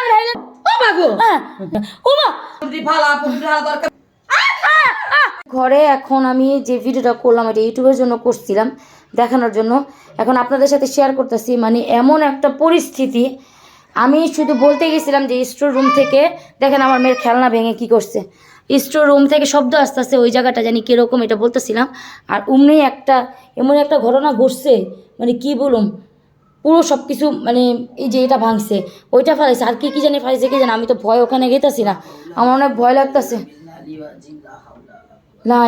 ও হ্যাঁ। ওমা ফালা দরকার। ঘরে এখন আমি যে ভিডিওটা করলাম এটা ইউটিউবের জন্য করছিলাম দেখানোর জন্য। এখন আপনাদের সাথে শেয়ার করতেছি মানে এমন একটা পরিস্থিতি। আমি শুধু বলতে গেছিলাম যে স্টোর রুম থেকে দেখেন আমার মেয়ের খেলনা ভেঙে কি করছে। স্টোর রুম থেকে শব্দ আস্তে আস্তে ওই জায়গাটা জানি কীরকম এটা বলতেছিলাম। আর অমনি একটা এমন একটা ঘটনা ঘটছে মানে কি বলুম পুরো সব কিছু মানে এই যে এটা ভাঙছে, ওইটা ফেলাইছে, আর কি কি জানি ফেলাইছে, কি জানি? আমি তো ভয় ওখানে গেতেছি না। আমার অনেক ভয় লাগতেছে। লা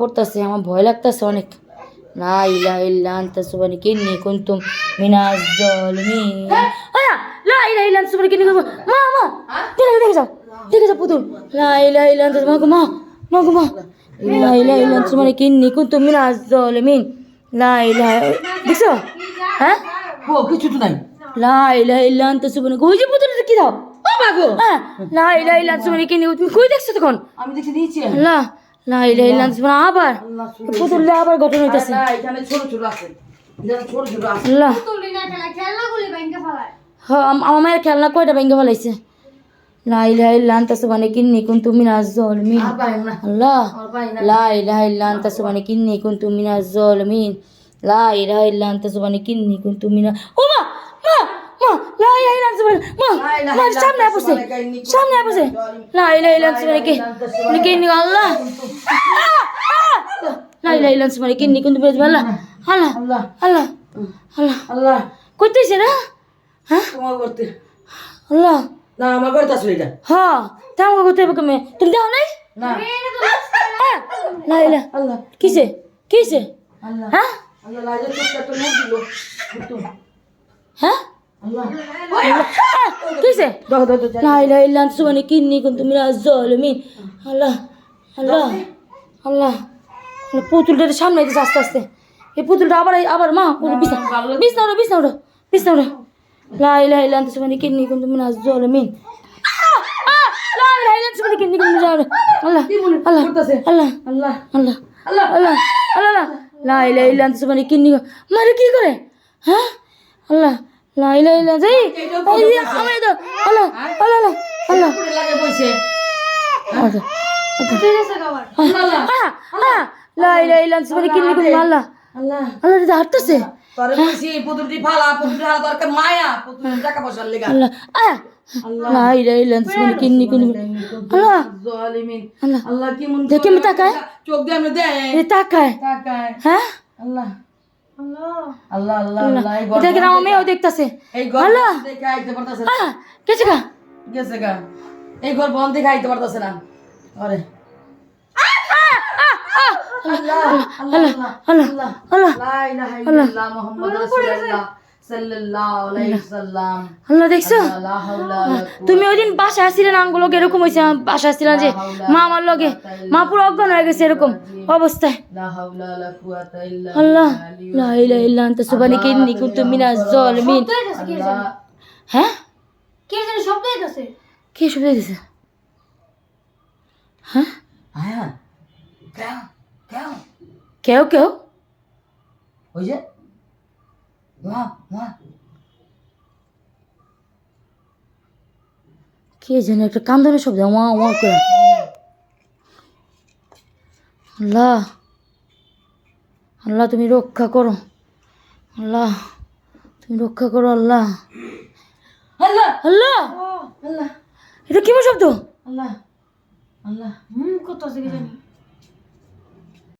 পড়তাছে, আমার ভয় লাগতাছে অনেক। লা মা দেখে যাও দেখে যাও। পুতুল। লা মা। মা লা ইলাহা ইল্লা আনতা সুবহানাকা ইন্নী কুনতু মিনাজ জালিমিন। লা ইলাহা দেখছ? হ্যাঁ? ও কিছু তো নাই। লা ইলাহা ইল্লা আনতা সুবহানাকা ওই যে পুতুলটা কি দাও? ও মাগো হ্যাঁ লা ইলাহা ইল্লা আনতা সুবহানাকা ইন্নী তুমি কই দেখছ তখন? আমি দেখছি নিচে লা লা ইলাহা ইল্লা আনতা সুবহানাকা আবার? পুতুলটা আবার ঘটনা হইতাছে। না এখানে ছোট ছোট আছে। এখানে ছোট ছোট আছে। আল্লাহ তুলি না খেলা খেলনাগুলি ব্যাংকে ফেলায়। হ্যাঁ আমার মায়ের খেলনা কয়টা ভেঙে ফেলাইছে? লা ইলাহা ইল্লা আনতা সুবহানাকা ইন্নী কুনতু মিনাজ জালিমিন আল্লাহ। লা ইলাহা ইল্লা আনতা সুবহানাকা ইন্নী কুনতু মিনাজ জালিমিন লা ইলাহা ইল্লা আনতা সুবহানাকা ইন্নী কুনতু মিনাজ। ও মা মা লা ইলাহা ইল্লা আনতা মা মা সামনে আপসে সামনে আপসে লা ইলাহা ইল্লা আনতা সুবহানাকা ইন্নী আল্লাহ লা ইলাহা ইল্লা আনতা সুবহানাকা কুনতু মিনাজ আল্লাহ আল্লাহ। আল্লাহ আল্লাহ। আল্লাহ। আল্লাহ না? হ্যাঁ? আল্লাহ। না আমার করতে আসলে এটা। হ্যাঁ তাম করতে হবে কমে তুমি দাও নাই? না। হ্যাঁ আল্লাহ। কিসে কিসে আল্লাহ। হ্যাঁ? আল্লাহ লাজে মুখ দিল। হ্যাঁ? কিসে দাও দাও দাও লা ইলাহা ইল্লা আনতা সুবহানাকা ইন্নী কুনতু মিনাজ জালিমিন আল্লাহ আল্লাহ আল্লাহ। আল্লাহ, পুতুলটা সামনে আস্তে আস্তে। এই পুতুলটা আবার আবার মা বিছনা বিছনা বিছনা ইন্নী কুনতু মিনাজ জালিমিন আহ! আহ! লা ইলাহা ইল্লা আনতা সুবহানাকা ইন্নী কুনতু মিনাজ জালিমিন আল্লাহ কি মনে আল্লাহ করতেছে? আল্লাহ আল্লাহ। আল্লাহ আল্লাহ। আল্লাহ আল্লাহ লা ইলাহা ইল্লা আনতা সুবহানাকা কিন্নি মারে কি করে? হ্যাঁ? আল্লাহ লা ইলাহা ইল্লা যাই ওই আমি তো আল্লাহ আল্লাহ আল্লাহ আল্লাহ। লাগে বইছে আচ্ছা আল্লাহ। আহ লা ইলাহা ইল্লা আনতা সুবহানাকা আল্লাহ আল্লাহ। আল্লাহ হাঁটতেছে। তোরে বলছি পুতুলটি ফালা পুতুলটি ফালা দরকার মায়া পুতুলটি টাকা পয়সার লেগা। আল্লাহ কিন্নি আল্লাহ। জালিমিন। আল্লাহ। আল্লাহ কি মন দেখে আমি তাকায় চোখ দিয়ে আমরা দেয় এ তাকায় তাকায় হ্যাঁ? আল্লাহ। আল্লাহ। আল্লাহ আল্লাহ আল্লাহ। আল্লাহ এই ঘর দেখেন আমার মেয়েও দেখতাছে। এই ঘর আল্লাহ। দেখে আইতে পারতাছে না। কেছে গা। গেছে গা। এই ঘর বন্ধ দেখে আইতে পারতাছে না। আরে। তুমি ওই বাসায় আসছিলে এরকম হয়েছে বাসা আসছিলাম যে মা আমার লগে মা পুরো অজ্ঞান হয়ে গেছে এরকম অবস্থায় হ্যাঁ কে হ্যাঁ কেউ কেউ কেউ ওই যে কে জানে একটা কান্দনের শব্দ ওয়া ওয়া করে। আল্লাহ আল্লাহ তুমি রক্ষা করো। আল্লাহ তুমি রক্ষা করো আল্লাহ। আল্লাহ! আল্লাহ! আল্লাহ! এটা কি শব্দ? আল্লাহ! আল্লাহ! হুম কত আছে জানি?